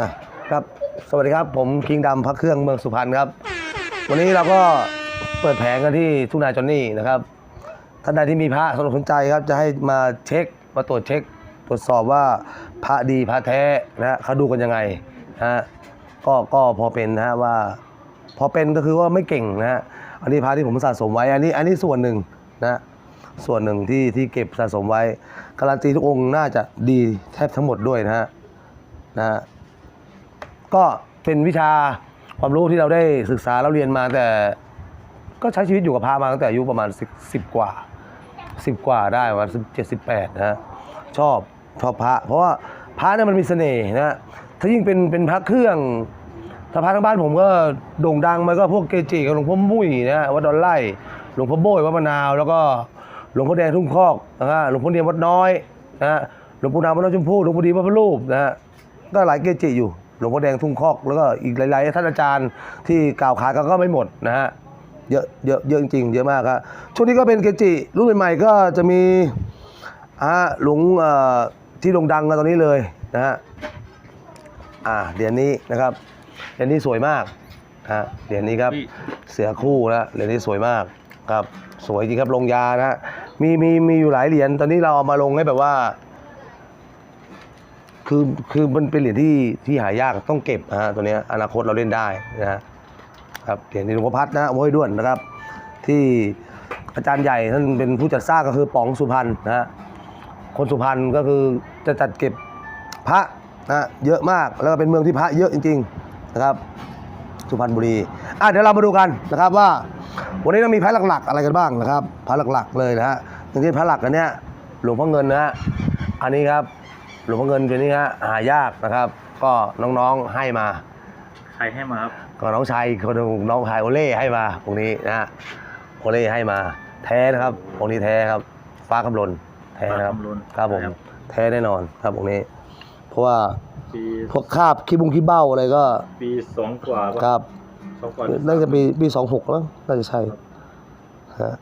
อะครับสวัสดีครับผมคิงดำพักเครื่องเมืองสุพรรณครับ วันนี้เราก็เปิดแผงกันที่ทุ่งนาจอนนี่นะครับท่านใดที่มีพระสนสนใจครับจะให้มาเช็คมาตรวจเช็ค ตรวจสอบว่าพระดีพระแท้นะฮะเขาดูกันยังไงนะฮะก็ก็พอเป็นนะฮะว่า พอเป็นก็คือว่าไม่เก่งนะฮะอันนี้พระที่ผมสะสมไว้ อันนี้อันนี้ส่วนหนึ่งนะฮะส่วนหนึ่งที่ที่เก็บสะสมไว้ การันตีทุกองค์น่าจะดีแทบทั้งหมดด้วยนะฮะนะฮะ ก็เป็นวิชาความรู้ที่เราได้ศึกษาเราเรียนมาแต่ก็ใช้ชีวิตอยู่กับพระมาตั้งแต่อายุประมาณสิบกว่าสิบกว่าได้ประมาณเจ็ดสิบแปดนะชอบชอบพระ เพราะว่าพระเนี่ยมันมีเสน่ห์นะถ้ายิ่งเป็นเป็นพระเครื่องถ้าพระทั้งบ้านผมก็โด่งดังมาก็พวกเกจิกับหลวงพ่อมุ้ยนะวัดดอนไล่หลวงพ่อโบยวัดมะนาวแล้วก็หลวงพ่อแดงทุ่งคอกนะฮะหลวงพ่อเนียมวัดน้อยนะฮะหลวงปู่นามวัดน้อยชมพู่หลวงพ่อดีวัดพระรูปนะฮะก็หลายเกจิอยู่ หลวงพ่อแดงทุ่งคอก แล้วก็อีกหลาย ๆ ท่านอาจารย์ที่กล่าวขานกันก็ไม่หมดนะฮะเยอะเยอะเยอะจริงๆเยอะมากครับช่วงนี้ก็เป็นเกจิรุ่นใหม่ๆก็จะมีอ่าหลวงเอ่อที่โด่งดังกันตอนนี้เลยนะฮะอ่าเหรียญนี้นะครับเหรียญนี้สวยมากฮะเหรียญนี้ครับพี่เสือคู่นะเหรียญนี้สวยมากครับสวยจริงครับลงยานะฮะมีมีมีอยู่หลายเหรียญตอนนี้เราเอามาลงให้แบบว่า คือคือมันเป็นเหรียญที่ที่หายากต้องเก็บนะฮะตัวเนี้ยอนาคตเราเล่นได้นะฮะครับเหรียญหลวงพ่อพัดนะฮะโว้ยด้วนนะครับ ที่อาจารย์ใหญ่ท่านเป็นผู้จัดสร้างก็คือป๋องสุพรรณนะฮะคนสุพรรณก็คือจะจัดเก็บพระนะฮะเยอะมากแล้วก็เป็นเมืองที่พระเยอะจริง ๆนะครับ สุพรรณบุรีอะเดี๋ยวเรามาดูกันนะครับว่า วันนี้เรามีพระหลักๆ อะไรกันบ้างนะครับพระหลักๆเลยนะฮะอย่างที่พระหลักกันเนี้ยหลวงพ่อเงินนะฮะอันนี้ครับ หลวงพ่อเงินเป็นนี่ฮะหายากนะครับ ก็น้องๆให้มา ใครให้มาครับ ก็น้องชายอีกคนหนึ่งน้องชายโอเล่ให้มาองค์นี้นะฮะโอเล่ให้มา แท้นะครับองค์นี้แท้ครับ ฟ้ากำลนแท้นะครับฟ้ากำลนครับผมครับ แท้แน่นอนครับองค์นี้ เพราะว่าปีพวกคราบขี้บุงขี้เบ้าอะไรก็ปีสองกว่าปะครับสองกว่าน่าจะปีปีสองหกแล้วน่าจะใช่ฮะ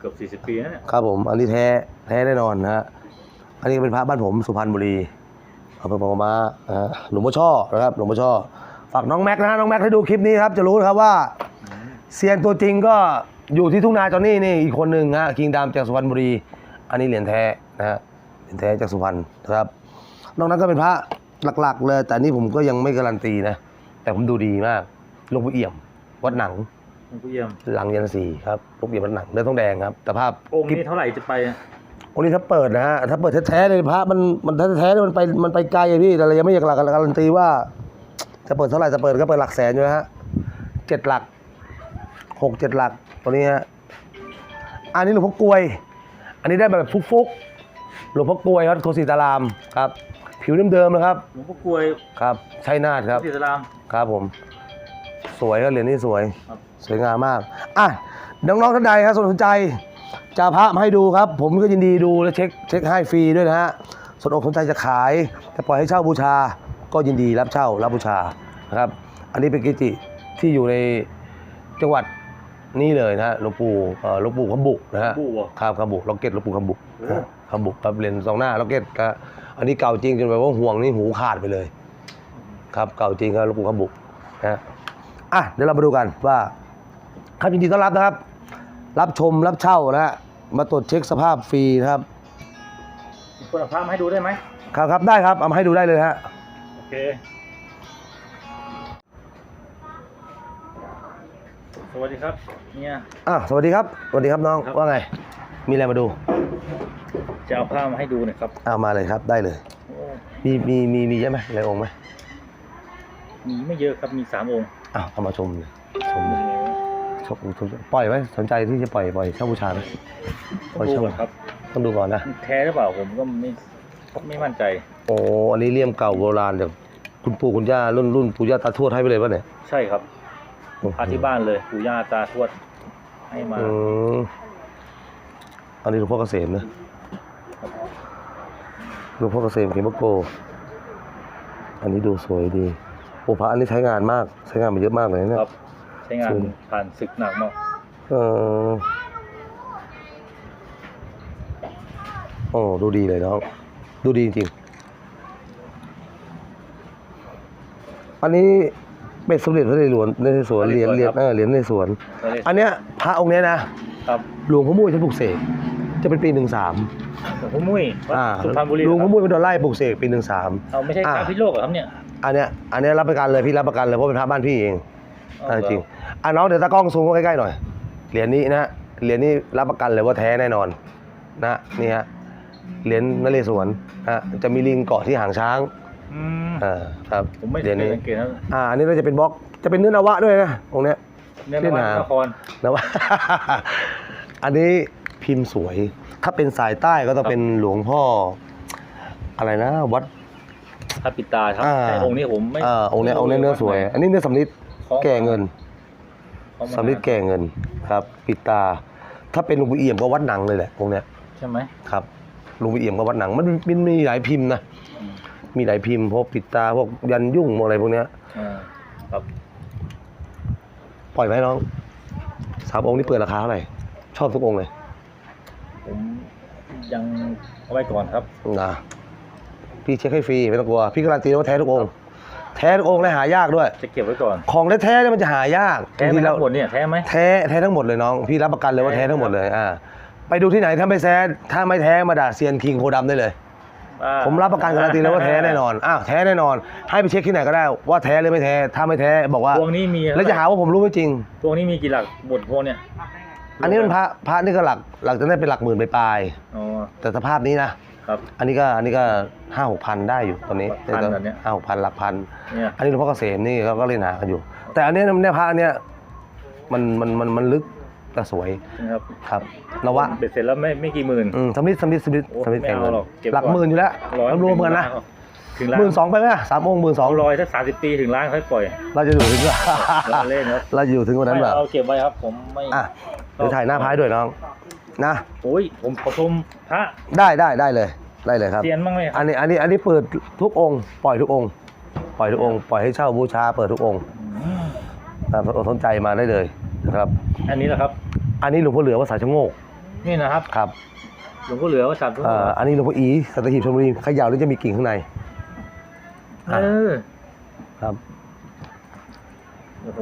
เกือบสี่สิบปีแล้วเนี่ย ครับผมอันนี้แท้แท้แน่นอนนะฮะ อันนี้เป็นพระบ้านผมสุพรรณบุรี อำเภอปางมานะฮะหลวงพ่อช่อนะครับหลวงพ่อช่อฝากน้องแม็กซ์นะฮะน้องแม็กซ์ให้ดูคลิปนี้ครับจะรู้นะครับว่าเซียนตัวจริงก็อยู่ที่ทุ่งนาจอนนี่นี่อีกคนหนึ่งฮะคิงดามจากสุพรรณบุรี อันนี้เหรียญแท้นะฮะเหรียญแท้จากสุพรรณนะครับนอกนั้นก็เป็นพระหลักๆ เลย แต่อันนี่ผมก็ยังไม่การันตีนะ แต่ผมดูดีมากหลวงพ่อเอี่ยม วัดหนังหลวงพ่อเยี่ยมหลังยันสีครับหลวงพ่อเอี่ยมวัดหนังเนื้อทองแดงครับแต่ภาพองค์นี้เท่าไหร่จะไป อะองค์นี้ถ้าเปิดนะฮะถ้าเปิดแท้ๆเลยพระมันมันแท้ๆเนี่ยมันไปมันไปไกลอะพี่แต่เรายังไม่อยากหลักการันตีว่าจะเปิดเท่าไหร่จะเปิดก็เปิดหลักแสนอยู่นะฮะเจ็ดหลักหกเจ็ดหลักตัวนี้ฮะอันนี้หลวงพ่อกลวย อันนี้ได้แบบฟุกๆหลวงพ่อกลวยวัดโคสิตารามครับ ผิวเดิมๆนะครับหลวงพ่อกลวยครับชัยนาทครับที่สลามครับผม สวยครับเหรียญนี้สวยครับสวยงามมากอะน้องๆท่านใดครับสนใจ จะเอาพระมาให้ดูครับ ผมก็ยินดีดูและเช็คเช็คให้ฟรีด้วยนะฮะสนอกสนใจจะขายจะปล่อยให้เช่าบูชา ก็ยินดีรับเช่ารับบูชานะครับ อันนี้เป็นกิจิที่อยู่ในจังหวัดนี่เลยนะฮะหลวงปู่เอ่อหลวงปู่คำบุนะฮะปู่เหรอครับคำบุล็อกเก็ตหลวงปู่คำบุโอ้นะฮะคำบุครับเลนส์สองหน้าล็อกเก็ตครับอันนี้เก่าจริงจนแบบว่าห่วงนี่หูขาดไปเลย ครับเก่าจริงครับหลวงปู่คำบุนะฮะอะเดี๋ยวเรามาดูกันว่า ครับยินดีต้อนรับนะครับ รับชมรับเช่านะฮะมาตรวจเช็คสภาพฟรีนะครับมีคนเอาพระมาให้ดูได้ไหมครับครับได้ครับเอามาให้ดูได้เลยฮะโอเค สวัสดีครับเนี่ย อะสวัสดีครับสวัสดีครับน้องครับ ว่าไง มีอะไรมาดูจะเอาผ้ามาให้ดูหนะครับเอามาเลยครับได้เลย โอ้มีมีมีมีเยอะไหมหลายองค์ไหมมีไม่เยอะครับมีสามองค์อ้าวเอามาชมเลยชมเลย ชมชมปล่อยไหมสนใจที่จะปล่อยปล่อยเช่าบูชาไหมปล่อยดูเช่าก่อนครับต้องดูก่อนนะแท้หรือเปล่าผมก็ไม่ไม่มั่นใจโอ้อันนี้เลี่ยมเก่าโบราณจากคุณปู่คุณย่ารุ่นรุ่นปู่ย่าตาทวดให้ไปเลยป่ะเนี่ยใช่ครับพาที่บ้านเลยปู่ย่าตาทวดให้มาอันนี้หลวงพ่อเกษมนะหลวงพ่อเกษมเขมโก อันนี้ดูสวยดีโอ้พระอันนี้ใช้งานมาก ใช้งานมาเยอะมากเลยเนี่ยครับ ช้งานสวยผ่านศึกหนักมากเออโอ้ดูดีเลยน้องดูดีจริงๆอันนี้เป็นสมเด็จพระนเรศวรนเรศวรเหรียญเหรียญเออเหรียญนเรศวรก็เลยอันเนี้ยพระองค์เนี้ยนะครับหลวงพ่อมุ้ยท่านปลูกเสกจะเป็นปีหนึ่งสามหลวงพ่อมุ้ยวัดอ่าสุพรรณบุรีหลวงพ่อเหรอมุ้ยเป็นดอลไล่ปลูกเสกปีหนึ่งสามเอาไม่ใช่อ่าชาวพิษโลกเหรอครับเนี่ยอันเนี้ยอันเนี้ยรับประกันเลยพี่รับประกันเลยเพราะเป็นพระบ้านพี่เองเอาอ่าเหอจริง อะน้องเดี๋ยวตากล้องซูมเข้าใกล้ๆหน่อย เหรียญนี้นะเหรียญนี้รับประกันเลยว่าแท้แน่นอน นะนี่ฮะเหรียญนเรศวรฮะจะมีลิงเกาะที่หางช้างอืมอ่าครับผมไม่เหรียญเคยนี้สังเกตนะอ่าอันนี้ก็จะเป็นบล็อกจะเป็นเนื้อนวะด้วยนะองค์เนี้ย เนี่ยเล่นนหา นครนวะ อันนี้พิมพ์สวย ถ้าเป็นสายใต้ก็ต้องเป็นหลวงพ่อ อะไรนะ วัด พระปิดตาครับอ่า แต่องค์นี้ผมไม่อ่าองค์เนี้ยองค์เนี้ยเนื้อสวย อันนี้เนื้อสำลิดของแก่เงินของมัน สำลิดแก่เงินครับ ปิดตา ถ้าเป็นหลวงปู่เอี่ยมก็วัดหนังเลยแหละองค์เนี้ยใช่ไหมครับหลวงปู่เอี่ยมก็วัดหนังมันมันมีหลายพิมพ์นะอืมมีหลายพิมพ์พวกปิดตาพวกยันยุ่งพวกอะไรพวกเนี้ยอ่าครับปล่อยไหมน้องสามองค์นี้เปิดราคาเท่าไหร่ชอบทุกองค์เลยผมยังเอาไว้ก่อนครับนะพี่เช็คให้ฟรีไม่ต้องกลัวพี่การันตีว่าแท้ทุกองค์ แท้ทุกองค์และหายากด้วย จะเก็บไว้ก่อน ของแท้ๆเนี่ยมันจะหายากแท้ไหมบางทีคเรารับหมดเนี่ยแท้ไหมแท้แท้ทั้งหมดเลยน้อง พี่รับประกันเลยว่าแท้แท้ทั้งหมดเลยอ่าไปดูที่ไหนถ้าไม่แท้ถ้าไม่แท้มาด่าเซียนคิงโคดำได้เลยอ่าผมรับประกันการันตีเลยว่าแท้แน่นอนอ้าวแท้แน่นอน ให้ไปเช็คที่ไหนก็ได้ว่าแท้หรือไม่แท้ถ้าไม่แท้บอกว่าพวงนี้มีแล้วจะหาว่าผมรู้ไม่จริงพวงนี้มีกี่หลักหมดพวงเนี่ยอันนี้มันพระพระนี่ก็หลักหลักจะได้เป็นหลักหมื่นไปปลายอ๋อๆแต่สภาพนี้นะ ครับอันนี้ก็อันนี้ก็ห้าหกพันได้อยู่ตอนนี้หลักพันแบบเนี้ย ห้าหกพันหลักพัน เนี่ยอันนี้หลวงพ่อเกษมนี่เขาก็เล่นหากันอยู่ แต่อันเนี้ยเนี่ยพระอันเนี้ยมันมันมันมันลึกแต่สวยนะครับครับนวะเบ็ดเสร็จแล้วไม่ไม่กี่หมื่น อืมสมิธสมิธสมิธโอ้สมิธไม่แข่งเอากันหรอกเก็บหลักก่อนหมื่นอยู่แล้วร้อยรวมๆกันนะถึงล้านหมื่นสองไปไหมอะสามองค์หมื่นสสอองงร้อยสักสามสิบปีถึงล้านค่อยปล่อยเราจะอยู่ถึงเราเล่นครับเราจะอยู่ถึงวันนั้นไม่แบบเอาเก็บไว้ครับ ผมไม่อะเดี๋ยวถ่ายหน้าพายด้วยน้อง นะโอ้ยผมขอชมพระได้ได้ได้เลยได้เลยครับเซียนบ้างไหมอันนี้อันนี้อันนี้เปิดทุกองค์ปล่อยทุกองค์ปล่อยทุกองค์ปล่อยให้เช่าบูชาเปิดทุกองค์อืมอ่าสนใจมาได้เลยนะครับ อันนี้แหละครับ อันนี้หลวงพ่อเหลือวัดสายชะโงกนี่นะครับครับหลวงพ่อเหลือว่าสัตว์เอ่ออันนี้หลวงพ่ออีสัตหีบชลบุรีเขยาวนี่จะมีกิ่งข้างในเออครับโอ้โห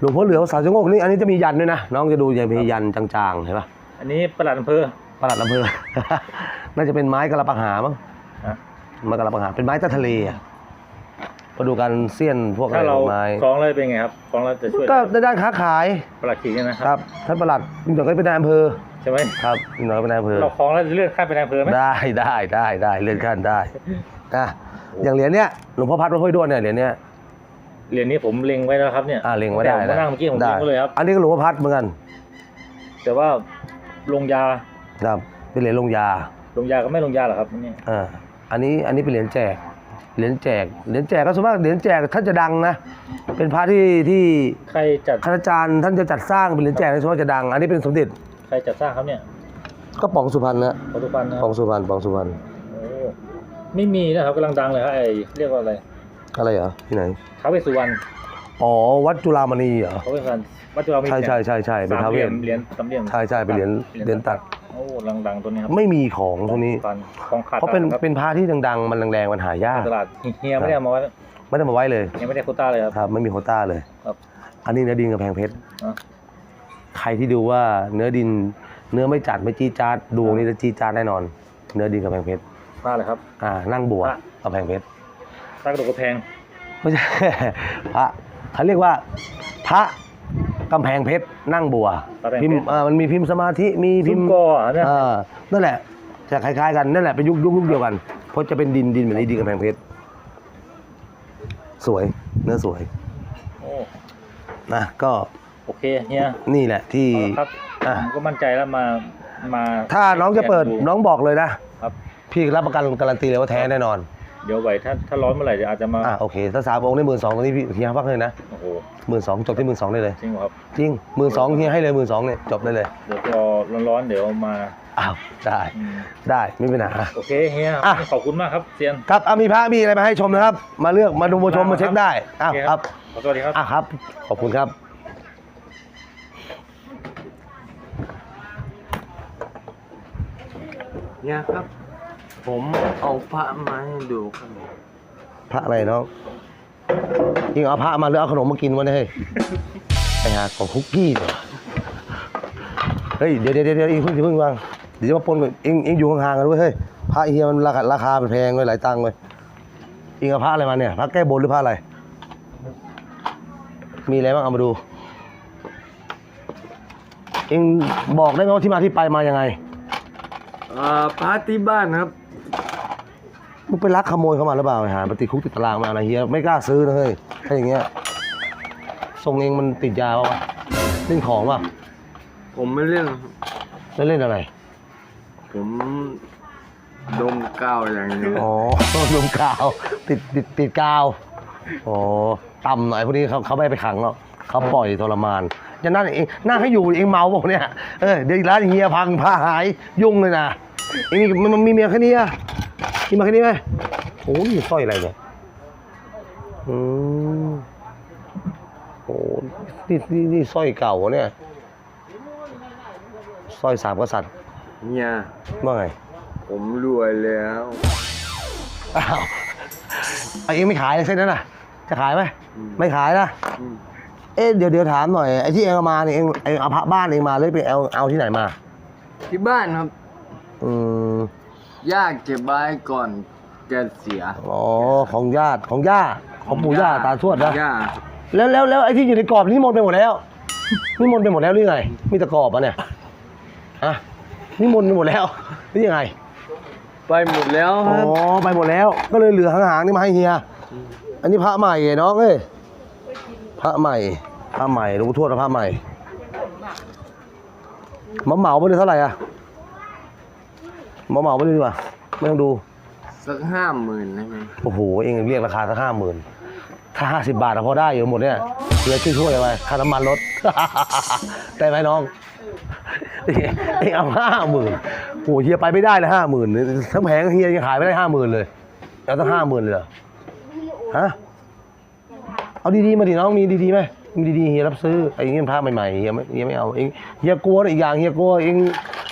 หลวงพ่อเหลือวัดสายชะโงกนี่อันนี้จะมียันด้วยนะน้องจะดูจะมียันจางๆเห็นปะ อันนี้ประหลัดอำเภอประหลัดอำเภอ น่าจะเป็นไม้กระปังหามั้งฮะ ไม้กระปังหา เป็นไม้ใต้ทะเลอะมาดูการเสี้ยนพวกอะถ้าไรเราไม้ฟ้องเลยเป็นไงครับฟ้องเราจะช่วยก็ในด้านค้าขายประหลัดขีดเนี่ยนะคครับรับท่านประหลัดอีกหน่อยก็เป็นนายอำเภอใช่ไหมครับอีกหน่อยก็เป็นนายอำเภอ เราฟ้องแล้วจะเลื่อนขั้นเป็นนายอำเภอไหมได้ได้ได้ได้เลื่อนขั้นได้นะอย่างเหรียญเนี้ยหลวงพ่อพัดวัดห้วยด้วนเนี่ยเหรียญเนี้ยเหรียญนี้ผมเล็งไว้แล้วครับเนี่ย อ่าเล็งไว้ได้แต่ผมนั่งเมื่อกี้ผมได้เล็งไว้เลยครับ อันนี้ก็หลวงพ่อพัดเหมือนกันแต่ว่า ลงยาครับเป็นเหรียญลงยาลงยาก็ไม่ลงยาหรอครับนี่อ่าอันนี้อันนี้เป็นเหรียญแจกเหรียญแจกเหรียญแจกก็ส่วนมากเหรียญแจกท่านจะดังนะเป็นพระที่ที่ใครจัดคณาจารย์ท่านจะจัดสร้างเป็นเหรียญแจกในส่วนมากจะดัง อันนี้เป็นสมเด็จใครจัดสร้างครับเนี่ยก็ป๋องสุพรรณนะปัจจุบันนะคป๋รัอบงสุพรรณป๋องสุพรรณโอ้ไม่มีนะครับกำลังดังเลยครับไอ้เรียกว่าอะไรอะไรเหรอที่ไหนท้าวเวสสุวรรณอ๋อวัดจุฬามณีเหรอท้าวเวสสุวรรณ วัดจุฬามณีใช่ใช่ใช่ใช่เป็นสามท้าวเหเวรียสญเหรียญสามเหรียญใช่ใช่เป็นเหรียญเหรียญตัดโอ้กำลังดังตัวนี้ครับไม่มีของตรงนี้ปันของขาดเพราะเป็นตลดครับเป็นพระที่ดังๆ มันแรงๆมันหายากตลาดเฮียไม่ได้เอามาไว้ไม่ได้มาไว้เลยเฮียไม่ได้โควต้าเลยครับครับไม่มีโควต้าเลยครับอันนี้เนื้อดินกับแพงเพชรอะใครที่ดูว่าเนื้อดิน เนื้อไม่จัดไม่จี้จาดดูนี่จะจี้จาดแน่นอน เนื้อดินกับแพงเพชรพลาดเลยครับ อ่า นั่งบัวอะกับแพงเพชรถ้ากระดูกกระแพงไม่ใช่พระเขาเรียกว่า พระ กำแพงเพชรนั่งบัวพิมพ์อ่ามันมีพิมพ์สมาธิมีพิพิมมพ์พ์กออะเนี่ยเออนั่นแหละจะคล้ายๆกันนั่นแหละเป็นยุคยุคยุคเดียวกันเพราะจะเป็นดินดินแบบนี้ดินกับแพงเพชรสวยเนื้อสวยโอ้นะก็โอเคเฮียนี่แหละที่ เอาละครับอะ ผมก็มั่นใจแล้วมามาถ้าน้องจะเปิดดูน้องบอกเลยนะครับ พี่รับประกันการันตีเลยว่าแท้แน่นอน เดี๋ยวไหวถ้าถ้าร้อนเมื่อไหร่เดี๋ยวอาจจะมา อะโอเคถ้าสามองค์ได้หมื่นสองตรงนี้พี่เฮียพักเลยนะโอ้โหหมื่นสองจบที่หมื่นสองได้เลย จริงเหรอครับ จริงหมื่นสองเฮียให้เลยหมื่นสองเนี่ยจบได้เลยเดี๋ยวรอร้อนๆเดี๋ยวมาอ้าวได้อืมได้ไม่เป็นปัญหา โอเคเฮียอะ ขอบคุณมากครับเซียน ครับอะมีพระมีอะไรมาให้ชมนะครับ มาเลือกมาดูมาชมมาเช็คได้อ้าวโอเคครับสวัสดีครับ อะครับ ขอบคุณครับ เนี่ยครับ ผมเอาพระมาให้ดูครับพระอะไรน้องยิงเอาพระมาหรือเอาขนมมากินวะเนี่ยเฮ้ยไปหาของคุกกี้เดี๋ยวเฮ้ยเดี๋ยวเดี๋ยวเดี๋ยวเองเพิ่งเพิ่งวางเดี๋ยวจะมาปนกันเองเองอยู่ห่างๆกันด้วยเฮ้ยพระเฮียมันราคาราคามันแพงเลยหลายตังค์เลยเองเอาพระอะไรมาเนี่ยพระแก้บนหรือพระอะไร มีอะไรบ้างเอามาดูเองบอกได้ไหมว่าที่มาที่ไปมายังไงอ่าพาร์ทที่บ้านครับ มึงไปลักขโมยเข้ามาหรือเปล่าไอ้หาปฏิดคุกติดตารางมาอะไรเฮียไม่กล้าซื้อนะเฮ้ยถ้าอย่างเงี้ยทรงเองมันติดยาเปล่าวะเล่นของป่ะผมไม่เล่นแล้วเล่นอะไรผมดมกาวอย่างเดียวอ๋อลมกาวติดติดติดกาวอ๋อต่ำหน่อยพวกนี้เขาเขาไม่ให้ไปขังหรอกเขาปล่อยทรมานจะนั่งเองนั่งให้อยู่เองเมาบอกเนี่ยเออเดี๋ยวร้านเฮียพังผ้าหายยุ่งเลยนะเองมีมันมันมีเมียแค่นี้อะมีมาแค่นี้ไหมโอ้ยสร้อยอะไรเนี่ยอืมโอ้นี่นี่นี่สร้อยเก่าเนี่ยสร้อยสามกษัตริย์เนี่ยว่าไงผมรวยแล้วอ้าวเอาเองไม่ขายเลยเส้นนั้นน่ะ จะขายไหมไม่ขายนะอืมเอ๊ะเดี๋ยวเดี๋ยวถามหน่อยไอ้ที่เองเอามาเนี่ยเองเองเอาพระบ้านเองมาเลยไปเอาเอาที่ไหนมา ที่บ้านครับอืม ย่าเก็บไว้ก่อนแกเสียอ๋อของญาติของย่าของปู่ย่าตาทวดนะย่าแล้วแล้วแล้วไอ้ที่อยู่ในกรอบนี่หมดไปหมดแล้วนี่หมดไปหมดแล้วหรือไง มีแตะกรอบอะเนี่ยฮะนี่หมดไปหมดแล้วหรือยังไง ไปหมดแล้วอ๋คอรับไปหมดแล้ว ก็เลยเหลือหางๆนี่มาให้เฮีย อันนี้พระใหม่ไอ้น้องเอ้ยพระใหม่พระใหม่หลวงปู่ทวดและพระใหม่มาเหมาไปเลยเท่าไหร่อะ มาเหมาไปเลยดีกว่าไม่ต้องดู สักห้าหมื่นได้ไหมโอ้โห เองเรียกราคาสักห้าหมื่นถ้าห้าสิบบาทอะพอได้อยู่หมดเนี่ยเหลือช่วยๆไปค่าน้ำมันรถ ได้ไหมน้อง เองเอาห้าหมื่นโอ้โหเฮียไปไม่ได้เลยห้าหมื่นทั้งแผงเฮียยังขายไม่ได้ห้าหมื่นเลยเอาตั้งห้าหมื่นเลยเหรอฮะเอาดีๆมาดิน้องมีดีๆไหมมีดีๆเฮียรับซื้อไอ้เงี้ยผ้าใหม่ๆเฮียไม่เฮียไม่เอาเองเฮียกลัวนะอีกอย่างเฮียกลัวเอง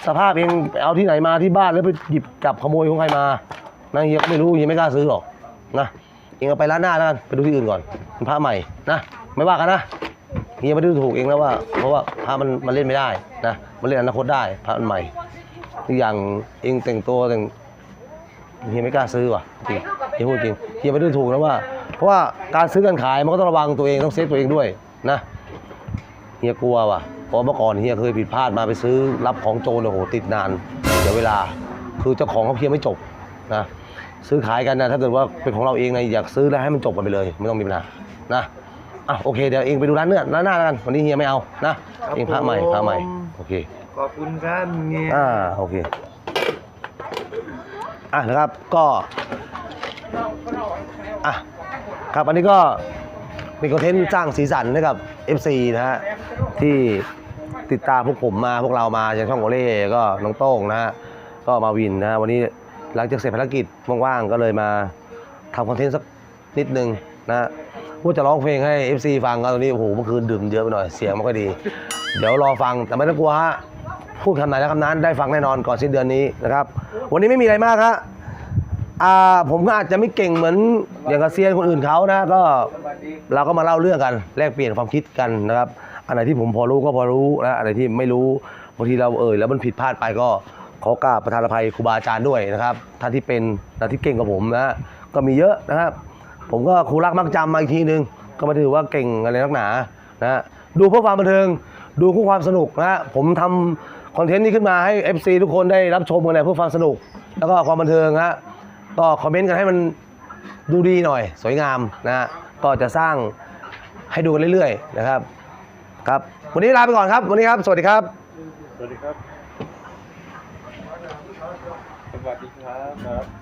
สภาพเองไปเอาที่ไหนมาที่บ้านแล้วไปหยิบจับขโมยของใครมานะเฮียก็ไม่รู้เฮียไม่กล้าซื้อหรอกนะเองเอาไปร้านหน้าแล้วกันไปดูที่อื่นก่อนมันผ้าใหม่นะไม่ว่ากันนะเฮียไม่ได้ดูถูกเองแล้วว่า เพราะว่าผ้ามันมันเล่นไม่ได้นะมันเล่นอนาคตได้ผ้ามันใหม่อีกอย่างเองแต่งตัวแต่งเฮียไม่กล้าซื้อว่ะจริงเฮียพูดจริงเฮียไม่ได้ถูกนะว่า เพราะว่าการซื้อการขายมันก็ต้องระวังตัวเองต้องเซฟตัวเองด้วยนะเฮียกลัวว่ะ เพราะเมื่อก่อนเฮียเคยผิดพลาดมาไปซื้อรับของโจรโอ้โหติดนานเดี๋ยวเวลาคือเจ้าของเขาเคลียร์ไม่จบนะซื้อขายกันนะถ้าเกิดว่าเป็นของเราเองนะอยากซื้อแล้วให้มันจบกันไปเลย ไม่ต้องมีปัญหานะอะโอเคเดี๋ยวเองไปดูร้านเนื้อร้านหน้าแล้วกันวันนี้เฮียไม่เอานะเองพระใหม่พระใหม่โอเคขอบคุณครับเนี่ยอ่าโอเคอะนะครับก็อะครับอันนี้ก็เป็นคอนเทนต์สร้างสีสันให้กับ FC นะฮะที่ ติดตามพวกผมมาพวกเรามาอย่างช่องโอเล่ก็น้องโต้งนะฮะก็มาวินนะฮะวันนี้หลังจากเสร็จภารกิจว่างๆก็เลยมาทำคอนเทนต์สักนิดนึงนะฮะว่าจะร้องเพลงให้ FC ฟังก็ตอนนี้โอ้โหเมื่อคืนดื่มเยอะไปหน่อยเสียงไม่ค่อยดี เดี๋ยวรอฟังแต่ไม่ต้องกลัวฮะพูดคำไหนและคำนั้นได้ฟังแน่นอนก่อนสิ้นเดือนนี้นะครับ วันนี้ไม่มีอะไรมากครับอ่าผมก็อาจจะไม่เก่งเหมือนอย่างกับเซียนคนอื่นเขานะก็เราก็มาเล่าเรื่องกันแลกเปลี่ยนความคิดกันนะครับ อันไหนที่ผมพอรู้ก็พอรู้นะอันไหนที่ไม่รู้บางทีเราเอ่ยแล้วมันผิดพลาดไปก็ขอกราบประธานอภัยครูบาอาจารย์ด้วยนะครับท่านที่เป็นท่านที่เก่งกว่าผมนะก็มีเยอะนะครับผมก็ครูรักมักจำมาอีกทีนึง ก็มาถือว่าเก่งอะไรนักหนานะดูเพื่อความบันเทิงดูเพื่อความสนุกนะฮะผมทำคอนเทนต์นี้ขึ้นมาให้ FC ทุกคนได้รับชมกันเลยเพื่อความสนุก แล้วก็ความบันเทิงฮะก็คอมเมนต์กันให้มันดูดีหน่อย สวยงามนะฮะก็จะสร้างให้ดูกันเรื่อยๆนะครับ ครับ วันนี้ลาไปก่อนครับ วันนี้ครับ สวัสดีครับ สวัสดีครับ สวัสดีครับ